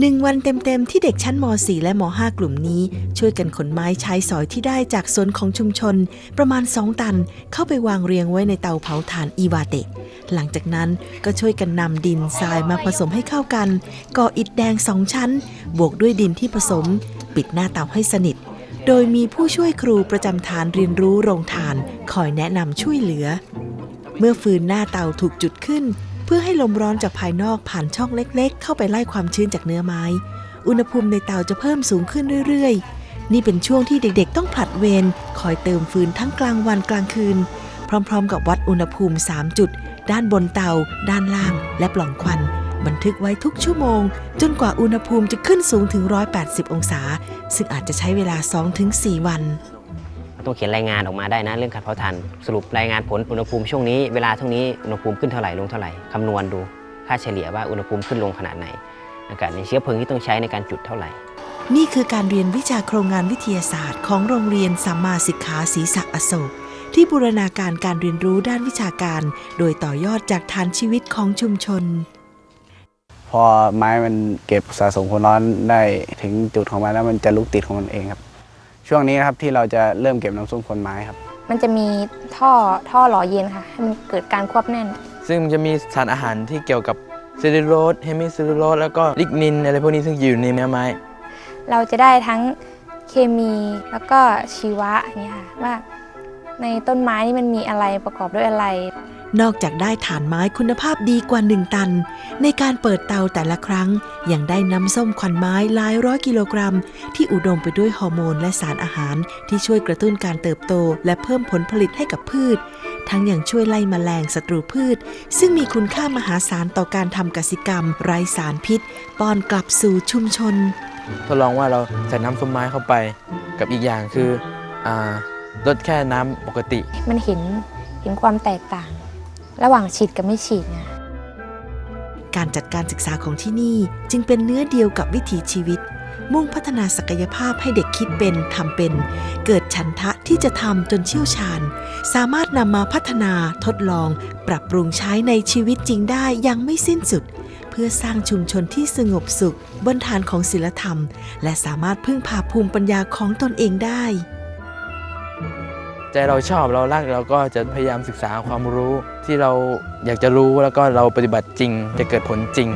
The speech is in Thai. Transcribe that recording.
หนึ่งวันเต็มๆ ที่เด็กชั้นม .4 และม .5 กลุ่มนี้ ช่วยกันขนไม้ใช้สอยที่ได้จากสวนของชุมชน ประมาณ2ตันเข้าไปวางเรียงไว้ในเตาเผาถ่านอีวาเตะ หลังจากนั้นก็ช่วยกันนำดินทรายมาผสมให้เข้ากัน ก่ออิฐแดงสองชั้น บวกด้วยดินที่ผสม ปิดหน้าเตาให้สนิท โดยมีผู้ช่วยครูประจำฐานเรียนรู้โรงทาน คอยแนะนำช่วยเหลือ เมื่อฟืนหน้าเตาถูกจุดขึ้น เพื่อให้ลมร้อนจากภายนอกผ่านช่องเล็กๆ เข้าไปไล่ความชื้นจากเนื้อไม้ อุณหภูมิในเตาจะเพิ่มสูงขึ้นเรื่อยๆ นี่เป็นช่วงที่เด็กๆ ต้องผลัดเวรคอยเติมฟืนทั้งกลางวันกลางคืน พร้อมๆ กับวัดอุณหภูมิ 3 จุด ด้านบนเตา ด้านล่าง และปล่องควัน บันทึกไว้ทุกชั่วโมง จนกว่าอุณหภูมิจะขึ้นสูงถึง 180 องศา ซึ่งอาจจะใช้เวลา 2-4 วัน ต้องเขียนรายงานออกมาได้นะเรื่องการเผาถ่านสรุปรายงานผลอุณหภูมิช่วงนี้เวลาเท่านี้อุณหภูมิขึ้นเท่าไหร่ลงเท่าไหร่คำนวณดูค่าเฉลี่ยว่าอุณหภูมิขึ้นลงขนาดไหน อากาศในเชื้อเพลิงที่ต้องใช้ในการจุดเท่าไหร่ นี่คือการเรียนวิชาโครงงานวิทยาศาสตร์ ของโรงเรียนสัมมาสิกขาศรีษะอโศกที่บูรณาการการเรียนรู้ด้านวิชาการ โดยต่อยอดจากฐานชีวิตของชุมชน พอไม้มันเก็บสะสมความร้อนได้ถึงจุดของมันแล้วมันจะลุกติดของมันเองครับ ช่วงนี้นะครับที่เราจะเริ่มเก็บน้ำส้มคนไม้ครับ มันจะมีท่อท่อหล่อเย็นค่ะ ให้มันเกิดการควบแน่น ซึ่งมันจะมีสารอาหารที่เกี่ยวกับเซลลูโลสเฮมิเซลลูโลสแล้วก็ลิกนินอะไรพวกนี้ซึ่งอยู่ในเนื้อไม้ เราจะได้ทั้งเคมีแล้วก็ชีวะอย่างเงี้ยค่ะว่าในต้นไม้นี่มันมีอะไรประกอบด้วยอะไร นอกจากได้ฐานไม้คุณภาพดีกว่า1ตัน ในการเปิดเตาแต่ละครั้ง ยังได้น้ำส้มควันไม้หลายร้อยกิโลกรัม ที่อุดมไปด้วยฮอร์โมนและสารอาหาร ที่ช่วยกระตุ้นการเติบโต และเพิ่มผลผลิตให้กับพืช ทั้งยังช่วยไล่แมลงศัตรูพืช ซึ่งมีคุณค่ามหาศาลต่อการทำกสิกรรม ไร้สารพิษป้อนกลับสู่ชุมชน ทดลองว่าเราใส่น้ำส้มไม้เข้าไป กับอีกอย่างคืออ่าลดแค่น้ำปกติ มันเห็นเห็นความแตกต่าง ระหว่างฉีดกับไม่ฉีดเนี่ยการจัดการศึกษาของที่นี่จึงเป็นเนื้อเดียวกับวิถีชีวิต มุ่งพัฒนาศักยภาพให้เด็กคิดเป็นทำเป็น เกิดฉันทะที่จะทำจนเชี่ยวชาญ สามารถนำมาพัฒนาทดลอง ปรับปรุงใช้ในชีวิตจริงได้ยังไม่สิ้นสุด เพื่อสร้างชุมชนที่สงบสุข บนฐานของศีลธรรม และสามารถพึ่งพาภูมิปัญญาของตนเองได้ ใจเราชอบเรารักเราก็จะพยายามศึกษาความรู้ที่เราอยากจะรู้แล้วก็เราปฏิบัติจริงจะเกิดผลจริง